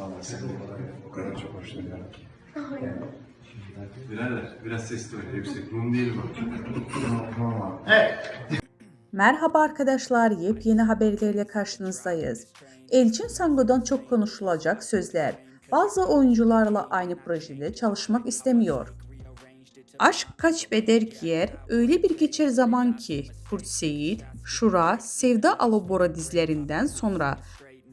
Allah seni o kadar çok hoşlanıyorum. Birader biraz sesli ol yüksek. Mum değil bu. Tamam. Merhaba arkadaşlar, yepyeni haberlerle karşınızdayız. Elçin Sango'dan çok konuşulacak sözler. Bazı oyuncularla aynı projede çalışmak istemiyor. Aşk kaç beder giyer, öyle bir geçer zaman ki Kurt Seyit, Şura, Sevda Alobora dizilerinden sonra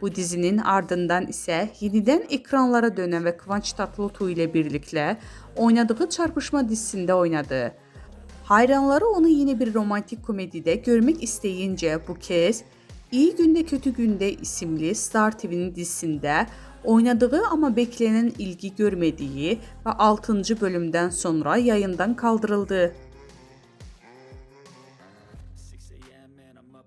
Bu dizinin ardından ise yeniden ekranlara dönen ve Kıvanç Tatlıtuğ ile birlikte oynadığı Çarpışma dizisinde oynadı. Hayranları onu yine bir romantik komedide görmek isteyince bu kez İyi Günde Kötü Günde isimli Star TV'nin dizisinde oynadığı ama beklenen ilgi görmediği ve 6. bölümden sonra yayından kaldırıldı.